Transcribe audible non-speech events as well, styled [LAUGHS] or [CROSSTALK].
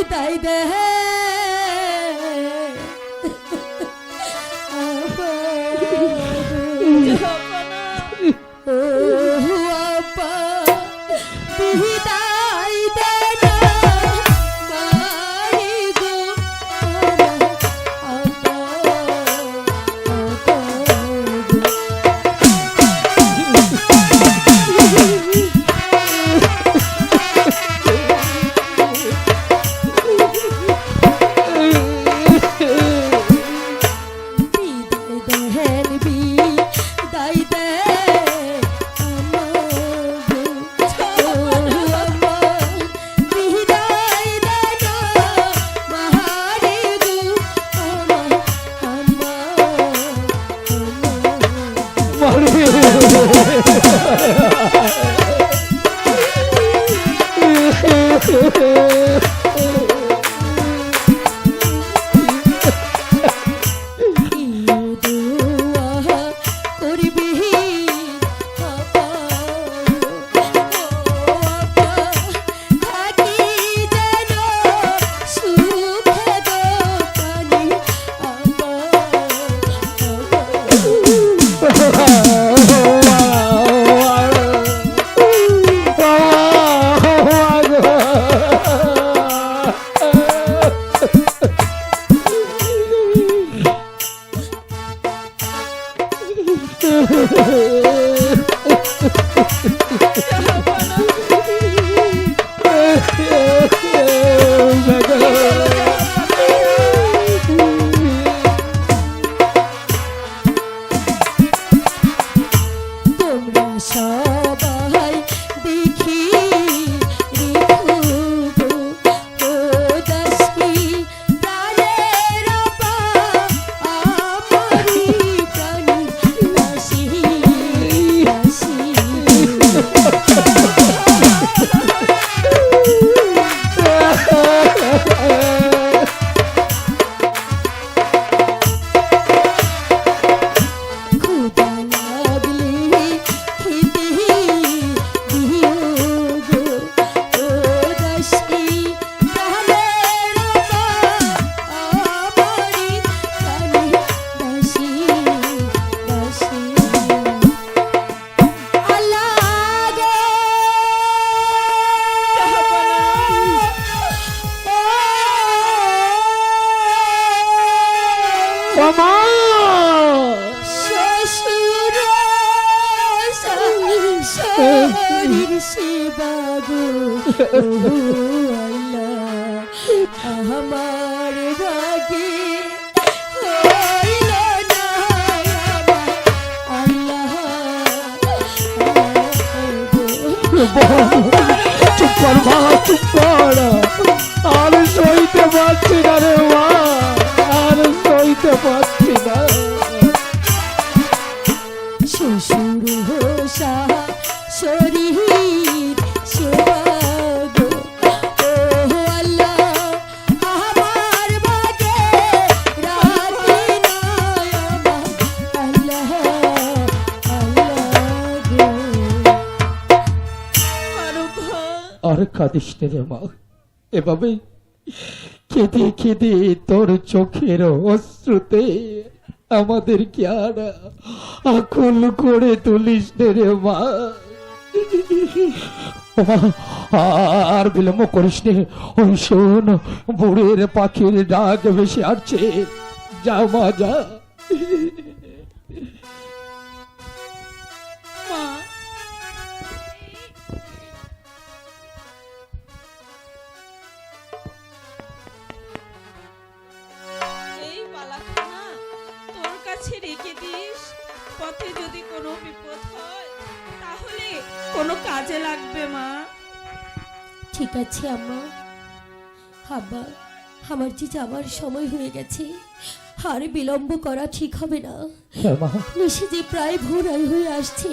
বিদায় দে। [LAUGHS] আপা আমার [LAUGHS] তোমরা শ্বশুর শরীর সেবা গো ও আল্লাহ আমার ভাগে আমার চুপ কর মা চুপ কর আর আর কাঁদিস রে মা। এভাবে খেতে খেতে তোর চোখের অশ্রুতে আমাদের কি আর আকুল করে তুলিস রে মা, আর বিলম্ব করিস নে। ওই শোন বুড়ের পাখির ডাক বেশি আসছে। যা মা যা। পথে যদি কোনো বিপদ হয় তাহলে কোনো কাজে লাগবে মা। ঠিক আছে আম্মা। আব্বা আমার যে যাওয়ার সময় হয়ে গেছে আর বিলম্ব করা ঠিক হবে না। হ্যাঁ নিশে যে প্রায় ভোরাই হয়ে আসছে